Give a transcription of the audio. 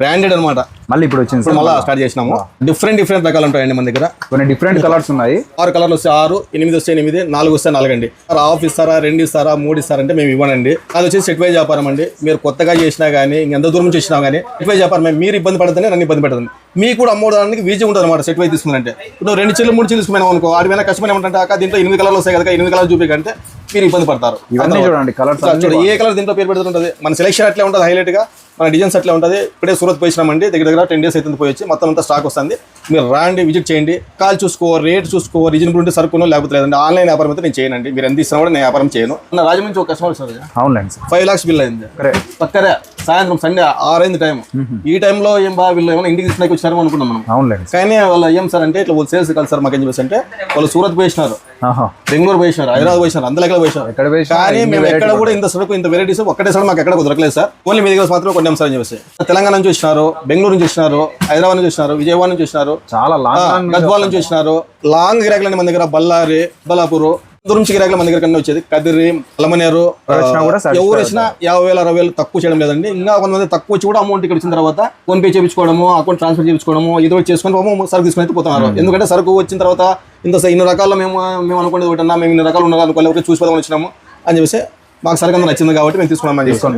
Branded అనమాట మళ్ళీ ఇప్పుడు వచ్చింది మళ్ళీ స్టార్ట్ చేసినాము. డిఫరెంట్ డిఫరెంట్ రకాలు ఉంటాయండి మన దగ్గర. కొన్ని డిఫరెంట్ కలర్స్ ఉన్నాయి. ఆరు కలర్లు వస్తే ఆరు ఎనిమిది వస్తే ఎనిమిది నాలుగు వస్తే నాలుగు అండి. హాఫ్ ఇస్తారా రెండు ఇస్తారా మూడు ఇస్తారంటే మేము ఇవ్వనండి. అది వచ్చేసి సెట్ వైజ్ వ్యాపారం అండి. మీరు కొత్తగా చేసినా కానీ ఇంకెంత దూరం నుంచి వచ్చినా కానీ సెట్ వైజ్ వ్యాపారం మేము మీరు ఇబ్బంది పడుతుంది నన్ను ఇబ్బంది పెడుతుంది మీకు కూడా అమ్మడానికి వీజీ ఉంటుంది అనమాట సెట్ వైజ్ తీసుకున్నారంటే. ఇప్పుడు రెండు చిల్లు మూడు చిల్లు తీసుకున్నాం అనుకో ఆడి మీద కష్టమైన ఏమంటే దీంట్లో ఎనిమిది కలర్లు వస్తాయి కదా ఎనిమిది కలర్లు చూపించంటే మీరు ఇబ్బంది పడతారు. ఇవన్నీ చూడండి కలర్స్ ఏ కలర్ దీంట్లో పేరు పెడుతుంటుంది? మన సెలెక్షన్ అట్లే ఉంటుంది హైలైట్గా మన డిజైన్స్ అట్లే ఉంటుంది. ఇప్పుడే సూరత్ పోయినామండి దగ్గర దగ్గర టెన్ డేస్ అవుతుంది పోయి వచ్చి మొత్తం అంతా స్టాక్ వస్తుంది. మీరు రాండి విజిట్ చేయండి. కాల్ చూసుకో రేట్ చూసుకో రీజనబుల్ ఉంటే సరుకును లేకపోతే లేదండి ఆన్లైన్ వ్యాపారం అయితే నేను చేయనండి. మీరు ఎంత ఇస్తున్నా కూడా నేను వ్యాపారం చేయను. నా రాజమండ్రి ఒక కస్టమర్ సార్ అవునులేండి సార్. ఫైవ్ లాక్స్ బిల్ అయింది. సాయంత్రం సండే ఆరైంది టైం ఈ టైంలో ఏం బా వీళ్ళు ఏమైనా ఇంటికి తీసుకునే వచ్చారేమో అనుకున్నాం మనం. అవునులేండి. కానీ వాళ్ళు ఏం సార్ అంటే ఇట్లా వాళ్ళు సేల్స్ కలిసి సార్ మాకు ఏం చెప్పేసి అంటే వాళ్ళు సూరత్ పోయినారు. బెంగళూరు పోయినారు హైదరాబాద్ పోయినారు అందరి ఎక్కడ పోయినారు? కానీ మేము ఎక్కడ కూడా ఇంత సరుకు ఇంత వెరైటీస్ ఒక్కటే సార్ మాకు ఎక్కడ దొరకలేదు సార్. ఓన్లీ మీ దగ్గర మాత్రం కొన్నాం సార్ అని చెప్పేసి. తెలంగాణ నుంచి వచ్చినారు బెంగళూరు నుంచి వచ్చినారు హైదరాబాద్ నుంచి వచ్చినారు విజయవాడ నుంచి వచ్చినారు. చాలా లాంగ్ గద్వాల నుంచి వచ్చినారు లాంగ్ గిరాకులు మన దగ్గర బళ్ళారి బల్లాపూర్ దూరం నుంచి గిరాకులు మన దగ్గర కన్నా వచ్చేది. కదిరి అలమనేరు ఎవరు వచ్చినా యాభై వేల అరవై వేలు తక్కువ చేయడం లేదండి. ఇంకా కొంతమంది తక్కువ వచ్చి కూడా అమౌంట్ ఇక్కడ వచ్చిన తర్వాత ఫోన్ పే చేయించుకోవడము అకౌంట్ ట్రాన్స్ఫర్ చేయించుకోవడము ఇది ఒకటి చేసుకొని పాపం సరుకు తీసుకుని అయితే పోతున్నారు ఎందుకంటే సరుకు వచ్చిన తర్వాత ఇంత ఇన్ని రకాల్లో మేము మేము అనుకునేది ఒకటి అన్నా మేము ఇన్ని రకాలు ఉన్నారు అనుకోలేదు చూసి వచ్చినాము అని చెప్పేసి మాకు సరుకు అంతా నచ్చింది కాబట్టి మేము తీసుకున్నామని చెప్పి